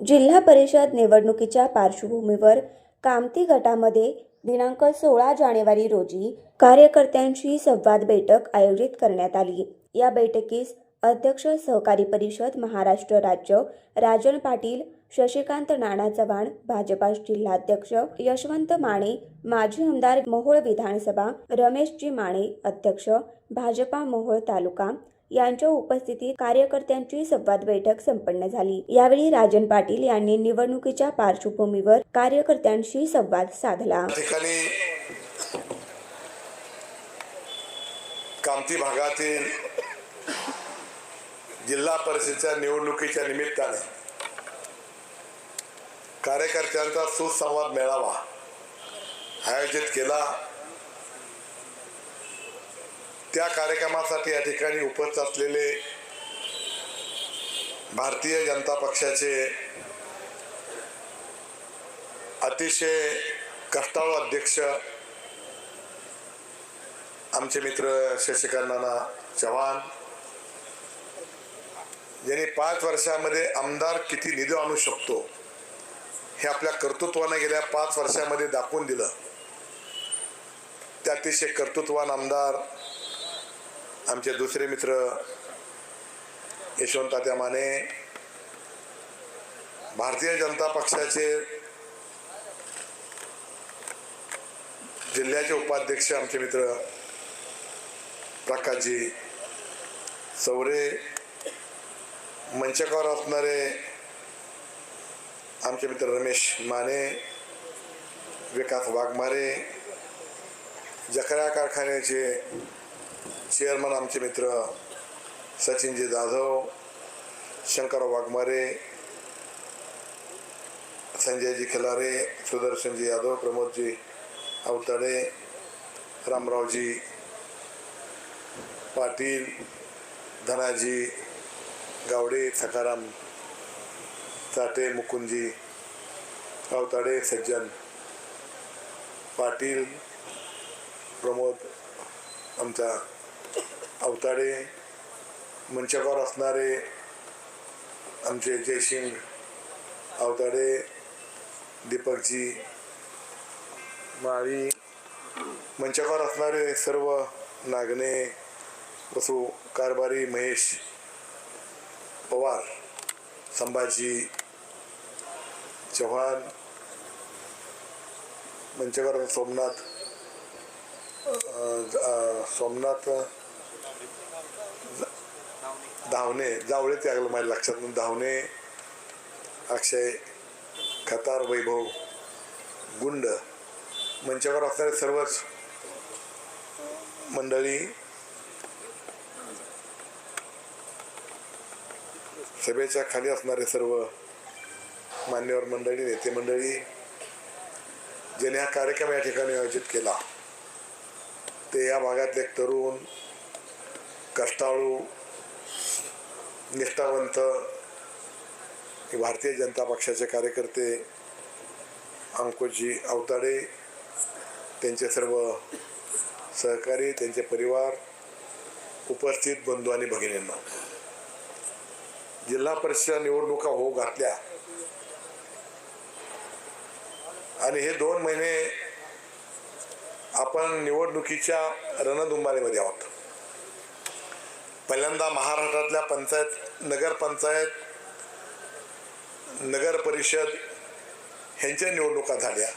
जिल्हा परिषद निवडणुकीच्या पार्श्वभूमीवर कामती गटामध्ये दिनांक सोळा जानेवारी रोजी कार्यकर्त्यांची संवाद बैठक आयोजित करण्यात आली. या बैठकीस अध्यक्ष सहकारी परिषद महाराष्ट्र राज्य राजन पाटील शशिकांत नाना चव्हाण भाजपा जिल्हाध्यक्ष यशवंत माने माजी आमदार मोहोळ विधानसभा रमेशजी माने अध्यक्ष भाजपा मोहोळ तालुका यांच्या उपस्थितीत कार्यकर्त्यांची संवाद बैठक संपन्न झाली. यावेळी राजन पाटील यांनी निवडणुकीच्या पार्श्वभूमीवर कार्यकर्त्यांशी संवाद साधला. कामती भागातील जिल्हा परिषदेच्या निवडणुकीच्या निमित्ताने कार्यकर्त्यांचा सुसंवाद मेळावा आयोजित केला. त्या कार्यक्रमासाठी या ठिकाणी उपस्थित असलेले भारतीय जनता पक्षाचे अतिशय कष्टाळू अध्यक्ष आमचे मित्र शशिकांत नाना चव्हाण ज्यांनी पाच वर्षामध्ये आमदार किती निधी आणू शकतो हे आपल्या कर्तृत्वाने गेल्या पाच वर्षामध्ये दाखवून दिलं. त्या अतिशय कर्तृत्वान आमदार आमचे दुसरे मित्र यशवंत तात्या माने भारतीय जनता पक्षाचे जिल्ह्याचे उपाध्यक्ष आमचे मित्र प्रकाशजी चौरे मंचकावर असणारे आमचे मित्र रमेश माने विकास वाघमारे जकरा कारखान्याचे चेअरमन आमचे मित्र सचिनजी जाधव शंकर वाघमारे संजयजी खिलारे सुदर्शनजी यादव प्रमोदजी अवताडे रामरावजी पाटील धनाजी गावडे सखाराम चाटे मुकुंदजी अवताडे सज्जन पाटील प्रमोद आमचा अवताडे मंचावर असणारे आमचे जयसिंग अवताडे दीपकजी माळी मंचावर असणारे सर्व नागणे वसू कारभारी महेश पवार संभाजी चव्हाण मंचकावर सोमनाथ सोमनाथ धावणे जावळे ते लागलं माझ्या लक्षात धावणे. अक्षय खतार वैभव गुंड मंचावर असणारे सर्वच मंडळी सभेच्या खाली असणारे सर्व मान्यवर मंडळी नेते मंडळी ज्याने हा कार्यक्रम या ठिकाणी आयोजित केला ते या भागातले तरुण कष्टाळू निष्ठावंत हे भारतीय जनता पक्षाचे कार्यकर्ते अंकुशजी अवताडे त्यांचे सर्व सहकारी त्यांचे परिवार उपस्थित बंधू आणि भगिनींना. जिल्हा परिषद निवडणुका होऊ घातल्या आणि हे दोन महिने आपण निवडणुकीच्या रणधुमाळीमध्ये आहोत. पहिल्यांदा महाराष्ट्रातल्या पंचायत नगर पंचायत नगर परिषद ह्यांच्या निवडणुका झाल्या.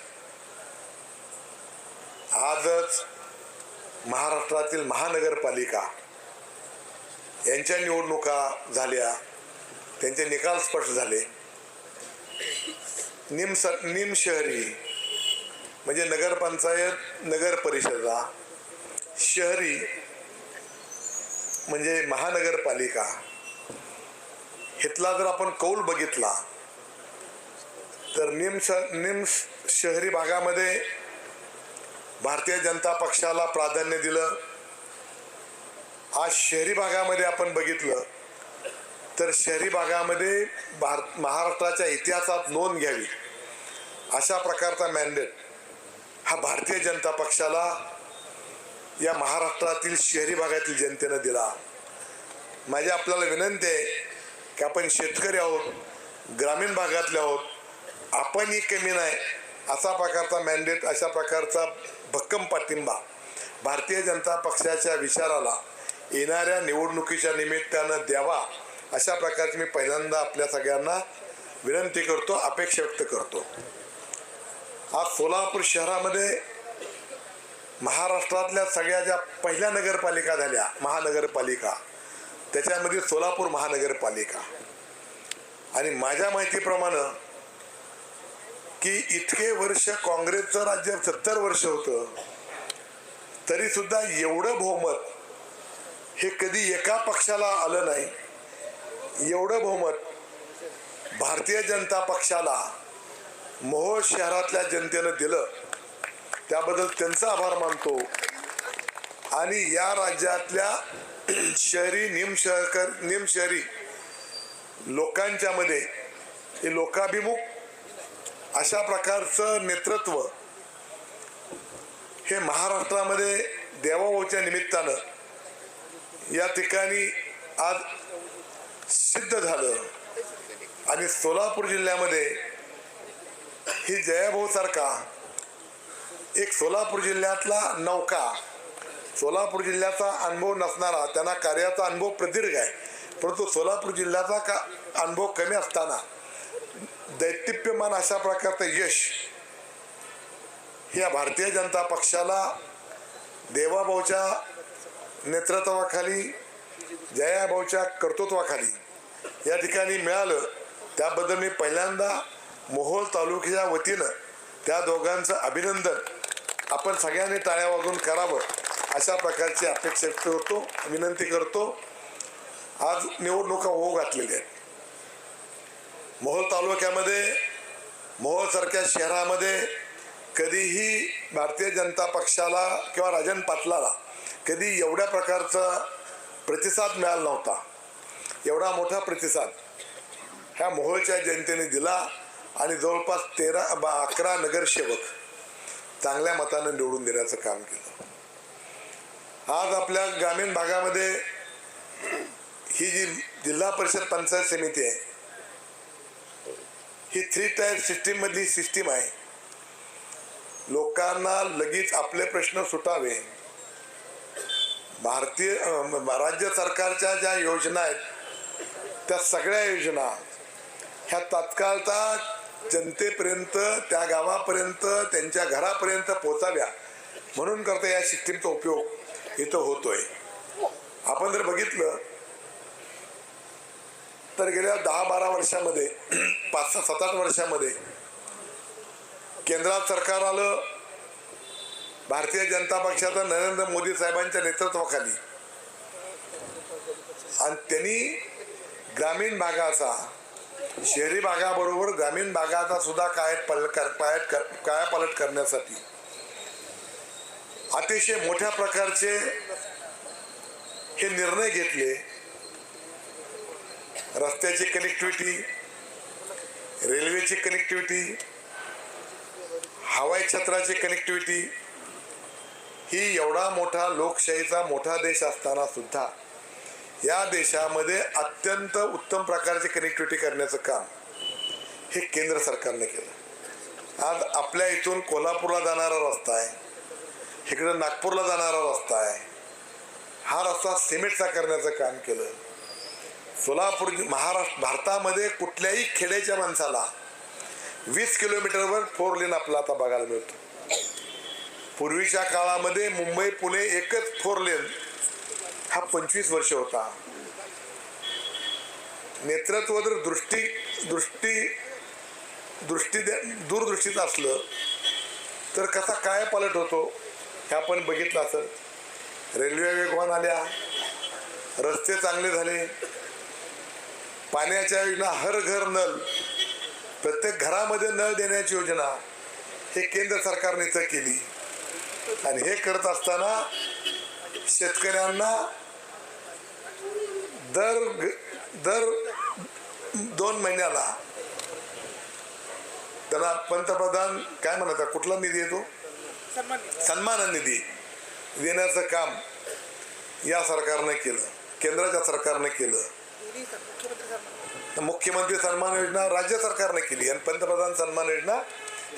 आजच महाराष्ट्रातील महानगरपालिका यांच्या निवडणुका झाल्या. त्यांचे निकाल स्पष्ट झाले. निम स निम शहरी म्हणजे नगरपंचायत नगर परिषदा शहरी म्हणजे महानगरपालिका हितला जर आपण कौल बघितला तर निम्स निम्स शहरी भागामध्ये भारतीय जनता पक्षाला प्राधान्य दिलं. आज शहरी भागामध्ये आपण बघितलं तर शहरी भागामध्ये भारत महाराष्ट्राच्या इतिहासात नोंद घ्यावी. अशा प्रकारचा मॅन्डेट हा भारतीय जनता पक्षाला या महाराष्ट्रातील शहरी भागातील जनतेनं दिला. माझी आपल्याला विनंती आहे की आपण शेतकरी आहोत ग्रामीण भागातले आहोत आपणही कमी नाही असा प्रकारचा मॅन्डेट अशा प्रकारचा भक्कम पाठिंबा भारतीय जनता पक्षाच्या विचाराला येणाऱ्या निवडणुकीच्या निमित्तानं द्यावा अशा प्रकारची मी पहिल्यांदा आपल्या सगळ्यांना विनंती करतो अपेक्षा व्यक्त करतो. आज सोलापूर शहरामध्ये महाराष्ट्रातल्या सगळ्या ज्या पहिल्या नगरपालिका झाल्या महानगरपालिका त्याच्यामध्ये सोलापूर महानगरपालिका. आणि माझ्या माहितीप्रमाणे की इतके वर्ष काँग्रेसचं राज्य सत्तर वर्ष होतं तरीसुद्धा एवढं बहुमत हे कधी एका पक्षाला आलं नाही. एवढं बहुमत भारतीय जनता पक्षाला मोहोळ शहरातल्या जनतेनं दिलं. त्याबद्दल त्यांचा आभार मानतो. आणि या राज्यातल्या शहरी निमशहकर निमशहरी लोकांच्या मध्ये हे लोकाभिमुख अशा प्रकारचं नेतृत्व हे महाराष्ट्रामध्ये देवाभाऊच्या निमित्तानं या ठिकाणी आज सिद्ध झालं. आणि सोलापूर जिल्ह्यामध्ये ही जयाभाऊ सारखा एक सोलापूर जिल्ह्यातला नौका सोलापूर जिल्ह्याचा अनुभव नसणारा त्यांना कार्याचा अनुभव प्रदीर्घ आहे. परंतु सोलापूर जिल्ह्याचा का अनुभव कमी असताना दैतिप्यमान अशा प्रकारचं यश या भारतीय जनता पक्षाला देवाभाऊच्या नेतृत्वाखाली जयाभाऊच्या कर्तृत्वाखाली या ठिकाणी मिळालं. त्याबद्दल मी पहिल्यांदा मोहोळ तालुक्याच्या वतीनं त्या दोघांचं अभिनंदन आपण सगळ्यांनी टाळ्या वाजून करावं. अशा प्रकारची अपेक्षा व्यक्त करतो विनंती करतो. आज निवडणुका होऊ घातलेल्या आहेत. मोहोळ तालुक्यामध्ये मोहोळसारख्या शहरामध्ये कधीही भारतीय जनता पक्षाला किंवा राजन पाटलाला कधी एवढ्या प्रकारचा प्रतिसाद मिळाला नव्हता. एवढा मोठा प्रतिसाद ह्या मोहोळच्या जनतेने दिला आणि जवळपास तेरा बा अकरा नगरसेवक चांगल्या मतानं निवडून देण्याचं काम केलं. आज आपल्या ग्रामीण भागामध्ये ही जी जिल्हा परिषद पंचायत समिती आहे ही थ्री टायर सिस्टीममधली सिस्टीम आहे. लोकांना लगेच आपले प्रश्न सुटावे. भारतीय राज्य सरकारच्या ज्या योजना आहेत त्या सगळ्या योजना ह्या तात्काळता जनतेपर्यंत त्या गावापर्यंत त्यांच्या घरापर्यंत पोचाव्या. म्हणून करता या सिस्टीमचा उपयोग इथं होतोय. आपण जर बघितलं तर गेल्या दहा बारा वर्षामध्ये पाच सहा सात आठ वर्षामध्ये केंद्रात सरकार आलं भारतीय जनता पक्षाचा नरेंद्र मोदी साहेबांच्या नेतृत्वाखाली. आणि त्यांनी ग्रामीण भागाचा शहरी भागाबरोबर ग्रामीण भागाचा सुद्धा काय पल कर पायात कर कायापालट करण्यासाठी अतिशय मोठ्या प्रकारचे हे निर्णय घेतले. रस्त्याची कनेक्टिव्हिटी रेल्वेची कनेक्टिव्हिटी हवाई क्षेत्राची कनेक्टिव्हिटी ही एवढा मोठा लोकशाहीचा मोठा देश असताना सुद्धा या देशामध्ये अत्यंत उत्तम प्रकारची कनेक्टिव्हिटी करण्याचं काम हे केंद्र सरकारने केलं. आज आपल्या इथून कोल्हापूरला जाणारा रस्ता आहे इकडं नागपूरला जाणारा रस्ता आहे हा रस्ता सिमेंटचा करण्याचं काम केलं. सोलापूर महाराष्ट्र भारतामध्ये कुठल्याही खेड्याच्या माणसाला वीस किलोमीटरवर फोर लेन आपला आता बघायला मिळतो. पूर्वीच्या काळामध्ये मुंबई पुणे एकच फोर लेन हा पंचवीस वर्ष होता. नेतृत्व जर दृष्टी दृष्टी दृष्टी दूरदृष्टीचं असलं तर कसा काय पालट होतो हे आपण बघितलं असं रेल्वे वेगवान आल्या रस्ते चांगले झाले पाण्याच्या योजना हर घर नल प्रत्येक घरामध्ये नळ देण्याची योजना हे केंद्र सरकारने तर केली. आणि हे करत असताना शेतकऱ्यांना दर दर दोन महिन्याला त्याला पंतप्रधान काय म्हणतात कुठला निधी येतो सन्मान निधी देण्याचं काम या सरकारने केलं. केंद्राच्या सरकारने केलं. मुख्यमंत्री सन्मान योजना राज्य सरकारने केली आणि पंतप्रधान सन्मान योजना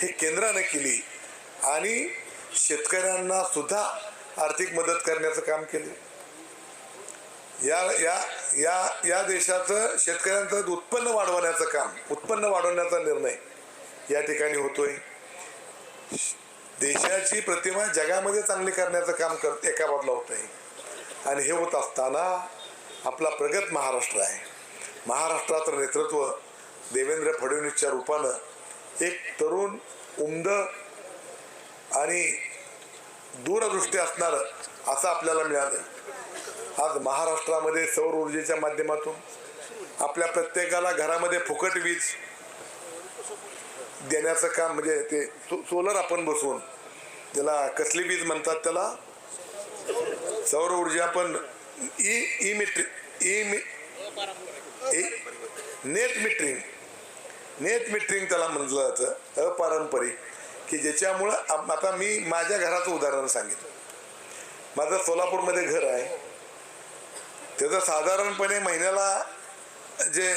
ही केंद्राने केली. आणि शेतकऱ्यांना सुद्धा आर्थिक मदत करण्याचं काम केलं. या या या या देशाचं शेतकऱ्यांचं उत्पन्न वाढवण्याचं काम उत्पन्न वाढवण्याचा निर्णय या ठिकाणी होतोय. देशाची प्रतिमा जगामध्ये चांगली करण्याचं काम कर एका बाजूला होत आहे आणि हे होत असताना आपला प्रगत महाराष्ट्र आहे. महाराष्ट्राचं नेतृत्व देवेंद्र फडणवीसच्या रूपानं एक तरुण उमद आणि दूरदृष्टी असणारं असं आपल्याला मिळालं आज महाराष्ट्रामध्ये सौर ऊर्जेच्या माध्यमातून आपल्या प्रत्येकाला घरामध्ये फुकट वीज देण्याचं काम म्हणजे ते सो सोलर आपण बसवून त्याला कसली वीज म्हणतात त्याला सौर ऊर्जा पण ई ई मिट्री ई मी नेट मिटरिंग नेट मिटरिंग त्याला म्हटलं जातं अपारंपरिक की ज्याच्यामुळं आता मी माझ्या घराचं उदाहरण सांगितलं. माझं सोलापूरमध्ये घर आहे. त्याचं साधारणपणे महिन्याला जे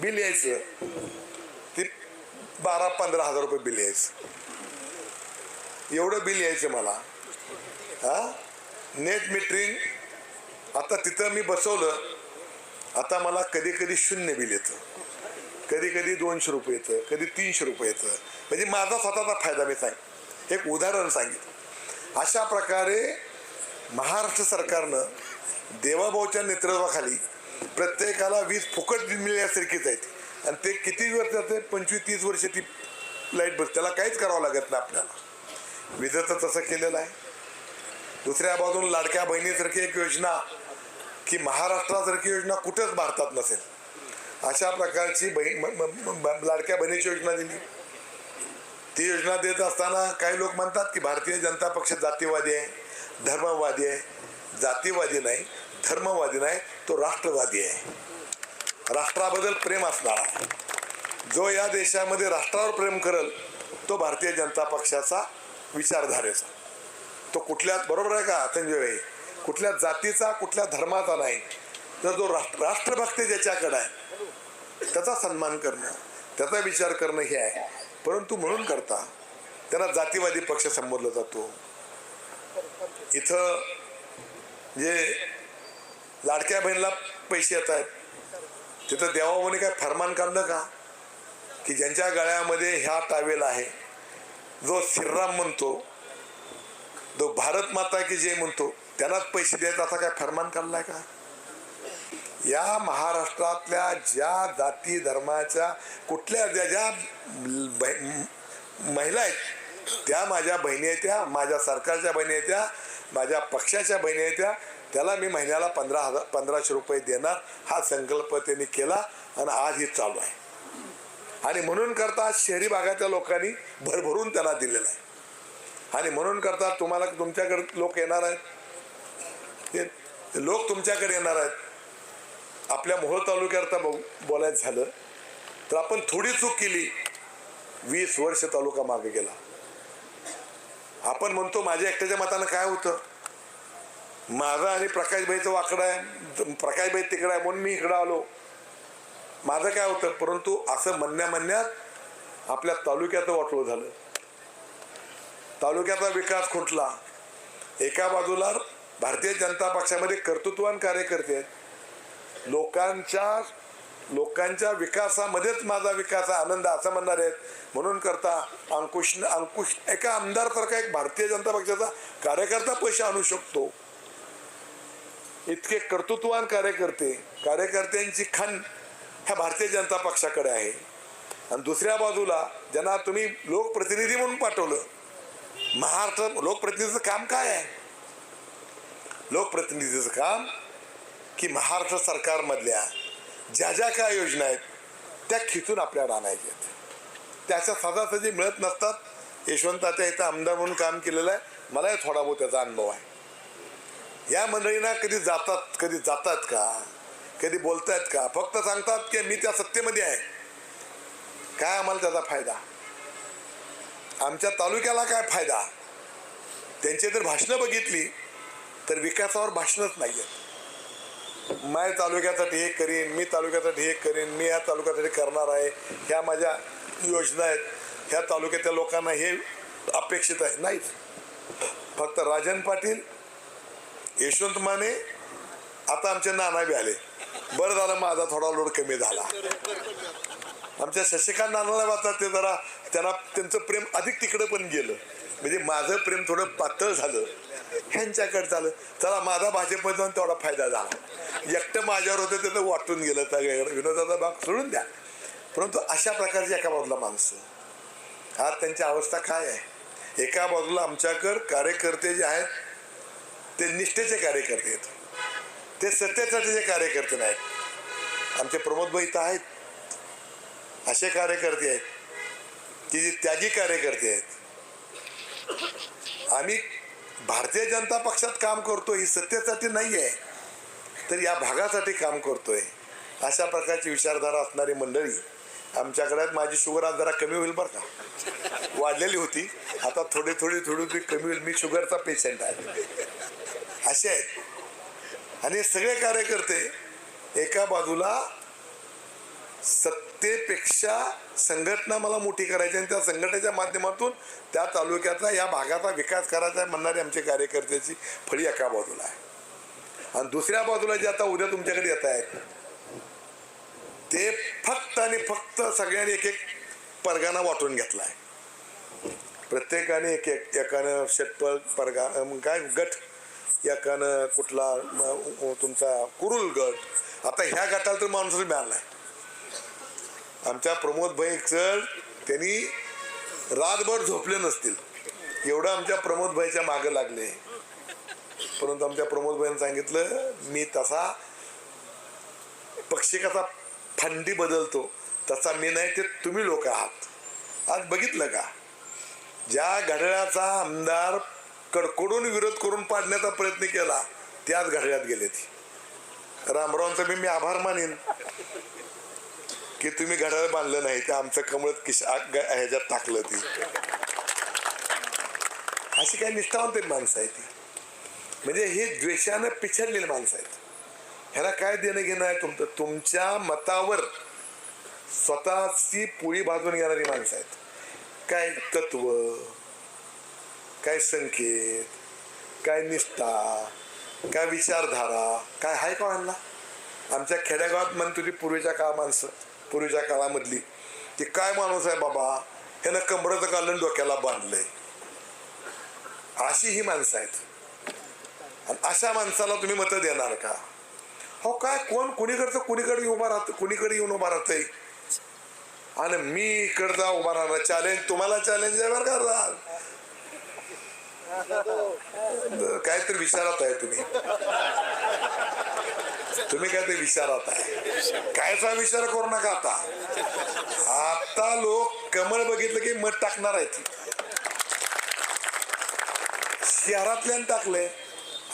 बिल यायचं ते बारा पंधरा हजार रुपये बिल यायचं. एवढं बिल यायचं मला. हा? नेट मीटरिंग आता तिथं मी बसवलं आता मला कधी कधी शून्य बिल येतं. कधी कधी दोनशे रुपये येतं कधी तीनशे रुपये येतं. म्हणजे माझा स्वतःचा फायदा मी सांग एक उदाहरण सांगितलं अशा प्रकारे महाराष्ट्र सरकारनं देवाभाऊच्या नेतृत्वाखाली प्रत्येकाला वीज फुकट मिळण्यासारखीच आहेत आणि ते किती वर्ष असते पंचवीस तीस वर्ष ती लाइट बस त्याला काहीच करावं लागत नाही आपल्याला. विजेचं तसं केलेलं आहे. दुसऱ्या बाजून लाडक्या बहिणीसारखी एक योजना की महाराष्ट्रासारखी योजना कुठेच भारतात नसेल. अशा प्रकारची बहीण लाडक्या बहिणीची योजना दिली. ती योजना देत असताना काही लोक म्हणतात की भारतीय जनता पक्ष जातीवादी आहे धर्मवादी आहे. जातीवादी नाही. धर्मवादी नाही तो राष्ट्रवादी आहे. राष्ट्राबद्दल प्रेम असणारा. जो या देशामध्ये राष्ट्रावर प्रेम करल तो भारतीय जनता पक्षाचा विचारधारेचा. तो कुठल्या बरोबर आहे का संजय कुठल्या जातीचा कुठल्या धर्माचा नाही. तर जो राष्ट्र राष्ट्रभक्त ज्याच्याकडे आहे त्याचा सन्मान करणं त्याचा विचार करणं हे आहे. परंतु म्हणून करता त्यांना जातीवादी पक्ष संबोधला जातो. इथं जे लाडक्या बहिणीला पैसे येत आहेत. तिथं देवाभाऊने काय फरमान काढलं का? की ज्यांच्या गळ्यामध्ये ह्या टावेल आहे. जो श्रीराम म्हणतो जो भारत माता की जे म्हणतो त्यालाच पैसे द्यायचा असा काय फरमान काढलाय का? या महाराष्ट्रातल्या ज्या जाती धर्माच्या कुठल्या ज्या ज्या महिला आहेत त्या माझ्या बहिणी आहेत त्या माझ्या सरकारच्या बहिणी आहेत त्या माझ्या पक्षाच्या बहिणी आहेत त्या त्याला मी महिन्याला पंधरा हजार पंधराशे रुपये देणार. हा संकल्प त्यांनी केला आणि आज हे चालू आहे. आणि म्हणून करता शहरी भागातल्या लोकांनी भरभरून त्यांना दिलेला आहे. आणि म्हणून करता तुम्हाला तुमच्याकडे लोक येणार आहेत. ते लोक तुमच्याकडे येणार आहेत. आपल्या मोहोळ तालुक्याकरता बघ बोलायचं झालं तर आपण थोडी चूक केली. वीस वर्ष तालुका मागे गेला. आपण म्हणतो माझ्या एकट्याच्या मतानं काय होतं? माझं आणि प्रकाशभाईचं वाकडं आहे प्रकाशभाई तिकडं आहे म्हणून मी इकडं आलो. माझं काय होतं परंतु असं म्हणण्या म्हणण्यात आपल्या तालुक्याचं वाटलं झालं. तालुक्याचा विकास खुंटला. एका बाजूला भारतीय जनता पक्षामध्ये कर्तृत्वान कार्यकर्ते आहेत. लोकांच्या लोकांच्या विकासामध्येच माझा विकास आहे, आनंद असं म्हणणार आहेत. म्हणून करता अंकुश अंकुश एका आमदारसारखा एक भारतीय जनता पक्षाचा कार्यकर्ता पैसे आणू शकतो. इतके कर्तृत्वान कार्यकर्ते कार्यकर्त्यांची खण ह्या भारतीय जनता पक्षाकडे आहे. आणि दुसऱ्या बाजूला ज्यांना तुम्ही लोकप्रतिनिधी म्हणून पाठवलं महाराष्ट्र लोकप्रतिनिधीचं काम काय आहे? लोकप्रतिनिधीचं काम की महाराष्ट्र सरकारमधल्या ज्या ज्या काय योजना आहेत त्या खिचून आपल्याला आणायच्या आहेत. त्याच्या सहजासहजी मिळत नसतात. यशवंत आता इथं आमदार म्हणून काम केलेलं आहे. मलाही थोडा बहुत त्याचा अनुभव आहे. या मंडळींना कधी जातात कधी जातात का? कधी बोलतायत का? फक्त सांगतात की मी त्या सत्तेमध्ये आहे. काय आम्हाला त्याचा फायदा? आमच्या तालुक्याला काय फायदा? त्यांची जर भाषणं बघितली तर विकासावर भाषणच नाही आहेत माय तालुक्यासाठी हे करीन मी तालुक्यासाठी हे करीन मी या तालुक्यासाठी करणार आहे. ह्या माझ्या योजना आहेत. ह्या तालुक्यातल्या लोकांना हे अपेक्षित आहे. नाहीच. फक्त राजन पाटील यशवंत माने आता आमचे नाना बी आले. बरं झालं माझा थोडा लोड कमी झाला. आमच्या शशिकांत नानाला वाचतात ते जरा त्यांना त्यांचं प्रेम अधिक तिकडं पण गेलं. म्हणजे माझं प्रेम थोडं पातळ झालं. ह्यांच्याकडे झालं. चला माझा भाजपमध्ये जाऊन तेवढा फायदा झाला. एकटं माझ्यावर होतं त्याचं वाटून गेलं. सगळ्याकडे विनोदाचा भाग सोडून द्या. परंतु अशा प्रकारची एका बाजूला माणसं. आज त्यांची अवस्था काय आहे? एका बाजूला आमच्याकडं कार्यकर्ते जे आहेत ते निष्ठेचे कार्यकर्ते आहेत. ते सत्तेसाठीचे कार्यकर्ते नाहीत. आमचे प्रमोद भाई तर आहेत. असे कार्यकर्ते आहेत. की जे त्यागी कार्यकर्ते आहेत. आम्ही भारतीय जनता पक्षात काम करतो ही सत्तेसाठी नाही आहे तर या भागासाठी काम करतोय. अशा प्रकारची विचारधारा असणारी मंडळी आमच्याकडे माझी शुगर आज जरा कमी होईल बरं का. वाढलेली होती. आता थोडी थोडी थोडी थोडी कमी होईल. मी शुगरचा पेशंट आहे. असे आहेत. आणि हे सगळे कार्यकर्ते एका बाजूला सत्तेपेक्षा संघटना मला मोठी करायची आणि त्या संघटनेच्या माध्यमातून त्या तालुक्याचा या भागाचा विकास करायचा आहे म्हणणारे आमचे कार्यकर्त्याची फळी एका बाजूला आहे. आणि दुसऱ्या बाजूला जे आता उद्या तुमच्याकडे येत आहेत ते फक्त आणि फक्त सगळ्यांनी एक एक परगाना वाटून घेतला आहे प्रत्येकाने एक एक एकानं षटपल परगा काय गट एकानं कुठला तुमचा कुरुल गट. आता ह्या गटाला तर माणूसच मिळाला आहे आमच्या प्रमोद भाई सर त्यांनी रातभर झोपले नसतील. एवढं आमच्या प्रमोद भाईच्या मागं लागले. परंतु आमच्या प्रमोद भाईने सांगितलं मी तसा पक्षी कसा फंडी बदलतो तसा मी नाही ते तुम्ही लोक आहात. आज बघितलं का? ज्या घड्याळाचा आमदार कडकडून विरोध करून पाडण्याचा प्रयत्न केला त्याच घडल्यात गेले ती. रामरावांचं मी मी आभार मानेन की तुम्ही घड्याळ बांधलं नाही ते आमचं कमळ किश ह्याच्यात टाकलं ती. अशी काही निष्ठावंत माणसं आहे ती. म्हणजे हे द्वेषानं पिछडलेली माणसं आहेत. ह्याला काय देणं घेणं आहे तुमचं? तुमच्या मतावर स्वतःची पोळी भाजून घेणारी माणसं आहेत. काय? तत्व. काय संकेत काय निष्ठा काय विचारधारा काय आहे का ह्यांना? आमच्या खेड्यागावात म्हणतो ती पूर्वीच्या काळ माणसं पूर्वीच्या काळामधली ती काय माणूस आहे बाबा? ह्यानं कमरचं कालन डोक्याला बांधलंय. अशी ही माणसं आहेत. आणि अशा माणसाला तुम्ही मतं देणार का? हो काय कोण कुणीकडचं कुणीकडे उभा राहत कुणीकडे येऊन उभा राहतंय? आणि मी इकडचा उभा राहणार चॅलेंज तुम्हाला चॅलेंज आहे बरं का काहीतरी विचारात आहे तुम्ही. तुम्ही काहीतरी विचारात आहे. कायचा विचार करू नका आता. आता लोक कमळ बघितलं की मत टाकणार आहेत. शहरातल्यान टाकले.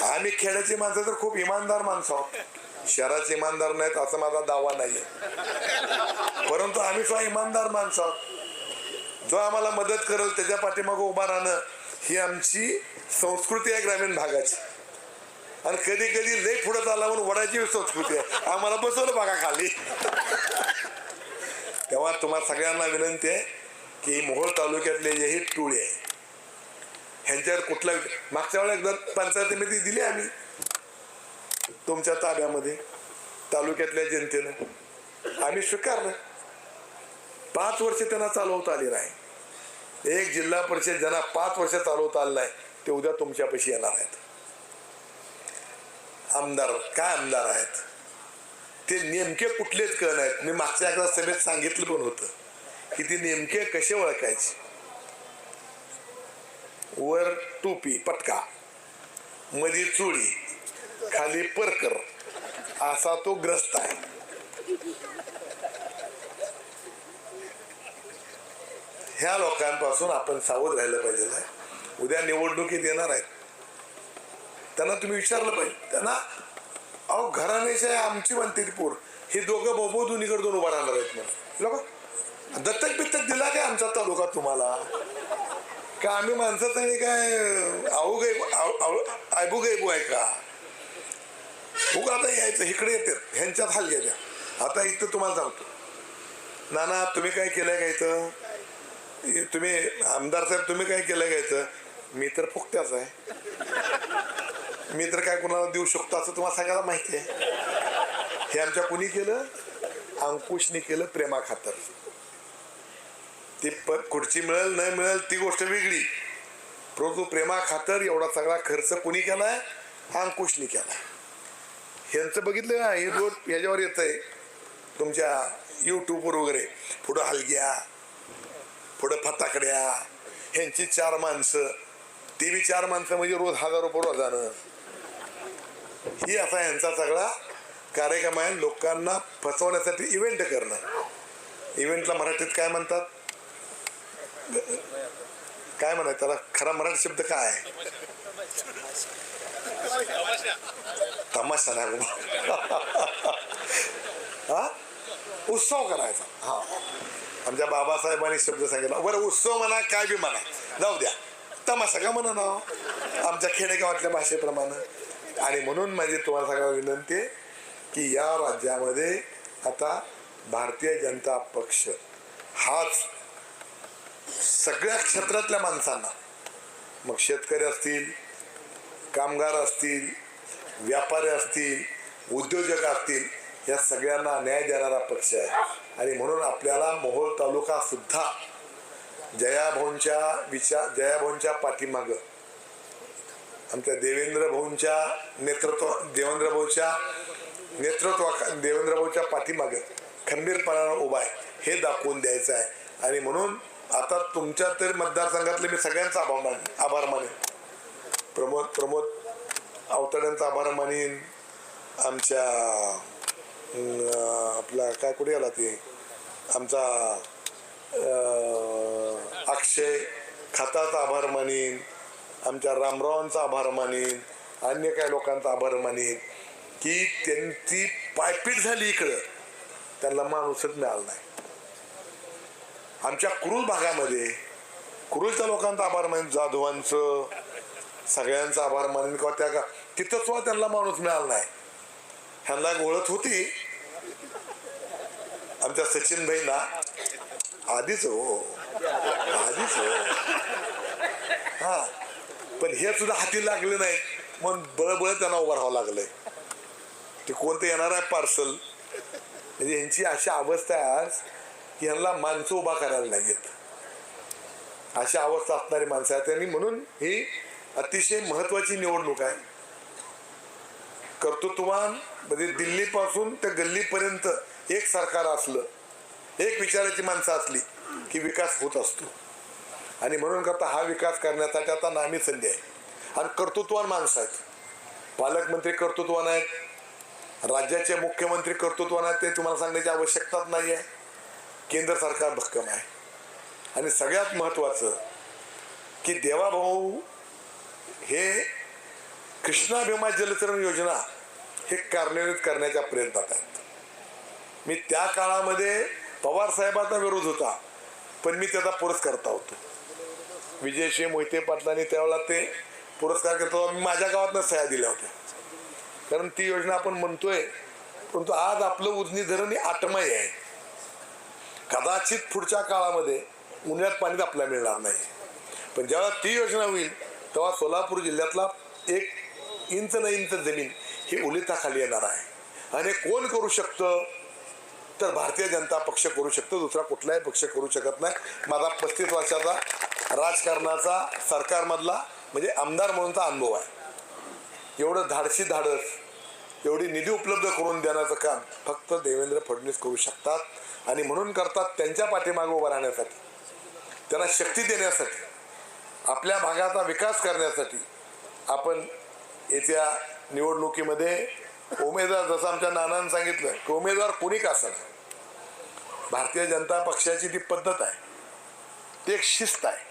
आम्ही खेड्याची माणसं तर खूप इमानदार माणसं आहोत. शहराचे इमानदार नाहीत असं माझा दावा नाहीये. परंतु आम्ही सुद्धा इमानदार माणसं आहोत. जो आम्हाला मदत करेल त्याच्या पाठीमागं उभा राहणं ही आमची संस्कृती आहे ग्रामीण भागाची. आणि कधी कधी लय पुढे चालला म्हणून वडाची संस्कृती आहे. आम्हाला बसवलं बघा खाली. तेव्हा तुम्हाला सगळ्यांना विनंती आहे की मोहोळ तालुक्यातले जे हे टोळी आहे ह्यांच्यावर कुठला मागच्या वेळेला एकदा पंचायतीमध्ये दिली आम्ही. तुमच्या ताब्यामध्ये तालुक्यातल्या जनतेनं. आम्ही स्वीकारलं. पाच वर्ष त्यांना चालवता आली नाही. एक जिल्हा परिषद ज्यांना पाच वर्ष चालवता आलं नाही ते उद्या तुमच्यापाशी येणार आहेत. आमदार काय आमदार आहेत? ते नेमके कुठलेच कळ नाहीत. मी मागच्या एकदा सभेत सांगितलं पण होतं की ते नेमके कसे ओळखायचे? वर टोपी पटका. मधी चोळी खाली परकर. असा तो ग्रस्त आहे. ह्या लोकांपासून आपण सावध राहिलं पाहिजे ना. उद्या निवडणुकीत येणार आहेत. त्यांना तुम्ही विचारलं पाहिजे. त्यांना अहो घराण्याच्या आमची म्हणते ती पोर. हे दोघं बोबो दोन्हीकडे दोन उभा राहणार आहेत म्हणून. लोक दत्तक बित्तक दिला काय आमचा तालुका तुम्हाला? का आम्ही माणसात नाही काय आऊ गै आयबू गैबू आहे का? उगा आता यायचं इकडे येते. ह्यांच्यात हाल घ्या आता इथं तुम्हाला सांगतो. नाना तुम्ही काय केलंय का इथं? तुम्ही आमदार साहेब तुम्ही काय केलं घ्यायचं मी तर फुकत्याच आहे. मी तर काय कुणाला देऊ शकतो असं तुम्हाला सगळ्याला माहिती आहे. हे आमच्या कुणी केलं? अंकुशने केलं प्रेमा खातर. ती प खुर्ची मिळेल नाही मिळेल ती गोष्ट वेगळी. परंतु प्रेमा खातर एवढा सगळा खर्च कुणी केलाय? अंकुशने केलाय. ह्यांचं बघितलं का? हे रोज ह्याच्यावर येत आहे तुमच्या यूट्यूबवर वगैरे. पुढं हलग्या पुढं फटाकड्या ह्यांची चार माणसं. टी बी चार माणसं म्हणजे रोज हजार रुपये रोजानं ही असा यांचा सगळा कार्यक्रम आहे. लोकांना फसवण्यासाठी इव्हेंट करणं. इव्हेंटला मराठीत काय म्हणतात? काय म्हणाय त्याला खरा मराठी शब्द काय? आहे तमाशा नाही हा? उत्सव करायचा. हा. आमच्या बाबासाहेबांनी शब्द सांगितला बरं उत्सव म्हणा काय बी म्हणा जाऊ द्या. तमाशा का म्हणा ना आमच्या खेडेगावातल्या भाषेप्रमाणे. आणि म्हणून माझी तुम्हाला सगळ्या विनंती आहे की या राज्यामध्ये आता भारतीय जनता पक्ष हाच सगळ्या क्षेत्रातल्या माणसांना मग शेतकरी असतील कामगार असतील व्यापारी असतील उद्योजक असतील या सगळ्यांना न्याय देणारा पक्ष आहे. आणि म्हणून आपल्याला मोहोळ तालुका सुद्धा जयाभाऊंच्या विचार जयाभाऊंच्या पाठीमागं आमच्या देवेंद्र भाऊंच्या नेतृत्व देवेंद्र भाऊच्या नेतृत्वा देवेंद्र भाऊच्या पाठीमागं खंबीरपणानं उभा आहे हे दाखवून द्यायचं आहे. आणि म्हणून आता तुमच्या तरी मतदारसंघातले मी सगळ्यांचा आभार मान आभार मानेन. प्रमोद प्रमोद अवतड्यांचा आभार मानेन. आमच्या आपला काय कुठे आला ते? आमचा अक्षय खाताचा आभार मानेन आमच्या रामरावांचा आभार मानेन अन्य काही लोकांचा आभार मानीन की त्यांची पायपीट झाली इकडं. त्यांना माणूसच मिळाला नाही. आमच्या क्रूज भागामध्ये क्रूजच्या लोकांचा आभार मानेन जाधवांचं सगळ्यांचा आभार मानेन किंवा त्या का तिथं सुद्धा त्यांना माणूस मिळाला नाही. ह्यांना ओळख होती आमच्या सचिन भाईना आधीच हो आधीच हो. हा. पण हे सुद्धा हाती लागले नाहीत. म्हणून बळबळ त्यांना उभं राहावं लागलंय. ते कोणतं येणार आहे पार्सल? म्हणजे यांची अशी अवस्था आहे आज की यांना माणसं उभा करायला लागेल अशी अवस्था असणारी माणसं आहेत. आणि म्हणून ही अतिशय महत्वाची निवडणूक आहे. कर्तृत्ववान म्हणजे दिल्लीपासून ते गल्लीपर्यंत एक सरकार असलं एक विचाराची माणसं असली की विकास होत असतो. आणि म्हणून करता हा विकास करण्यासाठी आता नामी संधी आहे. आणि कर्तृत्वान माणसं आहेत. पालकमंत्री कर्तृत्वान आहेत. राज्याचे मुख्यमंत्री कर्तृत्वान आहेत ते तुम्हाला सांगण्याची आवश्यकताच नाही आहे केंद्र सरकार भक्कम आहे. आणि सगळ्यात महत्त्वाचं की देवाभाऊ हे कृष्णा भीमा जलतरण योजना हे कार्यान्वित करण्याच्या प्रयत्नात आहे मी त्या काळामध्ये पवार साहेबांचा विरोध होता पण मी त्याचा पुरस्कारता होतो. विजयसिंह मोहिते पाटलांनी त्यावेळेला ते पुरस्कार करतो मी माझ्या गावातनं सह्या दिल्या होत्या. कारण ती योजना आपण म्हणतोय परंतु आज आपलं उजनी धरण हे आटमय आहे. कदाचित पुढच्या काळामध्ये उन्हाळ्यात पाणी आपल्याला मिळणार नाही. पण ज्यावेळेला ती योजना होईल तेव्हा सोलापूर जिल्ह्यातला एक इंच न इंच जमीन ही ओलिताखाली येणार आहे. आणि कोण करू शकतं? तर भारतीय जनता पक्ष करू शकतो दुसरा कुठलाही पक्ष करू शकत नाही. माझा पस्तीस वर्षाचा राजकारणाचा सरकारमधला म्हणजे आमदार म्हणूनचा अनुभव आहे. एवढं धाडशी धाडस एवढी निधी उपलब्ध करून देण्याचं काम फक्त देवेंद्र फडणवीस करू शकतात आणि म्हणून करतात त्यांच्या पाठीमागे उभं राहण्यासाठी. त्यांना शक्ती देण्यासाठी आपल्या भागाचा विकास करण्यासाठी आपण येत्या निवडणुकीमध्ये उमेदवार जसं आमच्या नानानं सांगितलं की उमेदवार कोणी का असणार भारतीय जनता पक्षाची ती पद्धत आहे ती एक शिस्त आहे.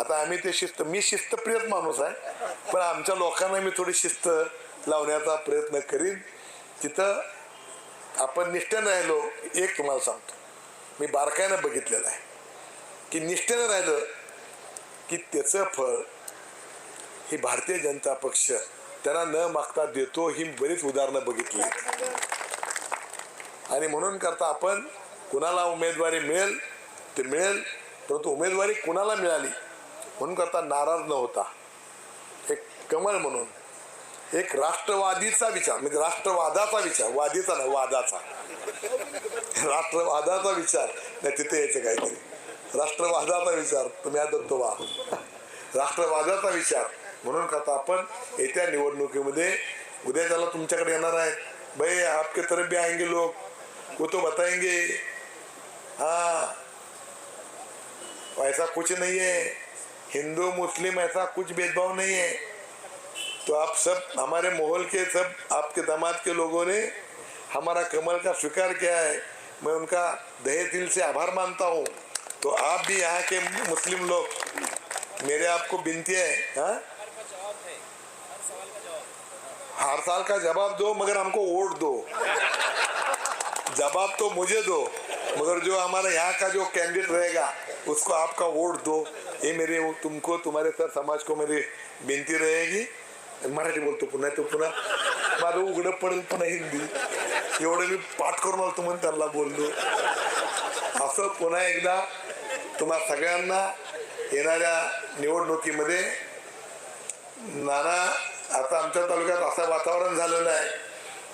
आता आम्ही ते शिस्त मी शिस्तप्रियच माणूस आहे पण आमच्या लोकांना मी थोडी शिस्त लावण्याचा प्रयत्न करीन. तिथं आपण निष्ठेनं राहिलो एक तुम्हाला सांगतो. मी बारकाईनं बघितलेलं आहे की निष्ठेनं राहिलं की त्याचं फळ ही भारतीय जनता पक्ष त्यांना न मागता देतो ही बरीच उदाहरणं बघितली. आणि म्हणून करता आपण कुणाला उमेदवारी मिळेल ते मिळेल परंतु उमेदवारी कुणाला मिळाली म्हणून करता नाराज न होता. एक कमळ म्हणून एक राष्ट्रवादीचा विचार म्हणजे राष्ट्रवादाचा विचार वादीचा नाही वादाचा. राष्ट्रवादाचा विचार नाही तिथे यायचं काहीतरी. राष्ट्रवादाचा विचार तुम्ही आता वा राष्ट्रवादाचा विचार म्हणून करता आपण येत्या निवडणुकीमध्ये उद्या त्याला तुमच्याकडे येणार आहेत. भाई आपके तरफ भी आएंगे लोग. वो तो बताएंगे. हाँ। ऐसा कुछ नहीं है। हिंदू, मुस्लिम, ऐसा कुछ भेदभाव नहीं है। तो आप सब, हमारे माहौल के सब, आपके दामाद के लोगों ने, हमारा कमल का स्वीकार किया है। मैं उनका दहे दिल से आभार मानता हूँ। तो आप भी यहाँ के मुस्लिम लोग, मेरे आपको विनती है हाँ? हर साल का जवाब दो, मगर हमको वोट दो। जवाब तो मुझे दो। मगर जो हमारा यहाँ का जो कैंडिडेट रहेगा उसको आपका वोट दो। ये मेरे वो तुमको तुम्हारे सर समाज को मेरी विनती रहेगी। मराठी बोलतो पुन्हा तो पुन्हा माझं उघडं पडेल पुन्हा हिंदी. एवढं मी पाठ करून आलो म्हणून त्यांना बोललो. असं पुन्हा एकदा तुम्हा सगळ्यांना येणाऱ्या निवडणुकीमध्ये नाना आता आमच्या तालुक्यात असं वातावरण झालेलं आहे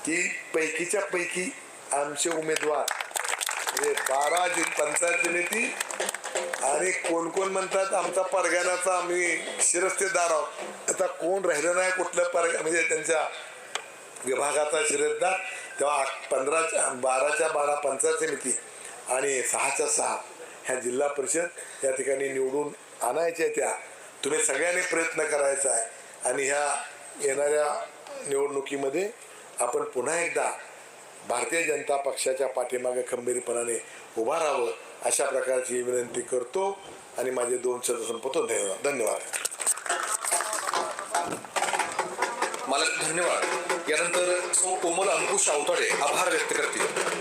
की पैकीच्या पैकी आमचे उमेदवार म्हणजे बारा जिल पंचायत समिती आणि कोण कोण म्हणतात आमचा परगण्याचा आम्ही शिरस्तेदार आहोत. आता कोण राहिलं नाही कुठलं परग म्हणजे त्यांच्या विभागाचा शिरस्तेदार. तेव्हा पंधराच्या बाराच्या बारा पंचायत समिती आणि सहाच्या सहा ह्या जिल्हा परिषद या ठिकाणी निवडून आणायच्या त्या. तुम्ही सगळ्यांनी प्रयत्न करायचा आहे. आणि ह्या येणाऱ्या निवडणुकीमध्ये आपण पुन्हा एकदा भारतीय जनता पक्षाच्या पाठीमागे खंबीरपणाने उभा राहावं अशा प्रकारची विनंती करतो आणि माझे दोन शब्द संपवतो. धन्यवाद. धन्यवाद. मला धन्यवाद. यानंतर कोमल अंकुश आवताडे आभार व्यक्त करतील.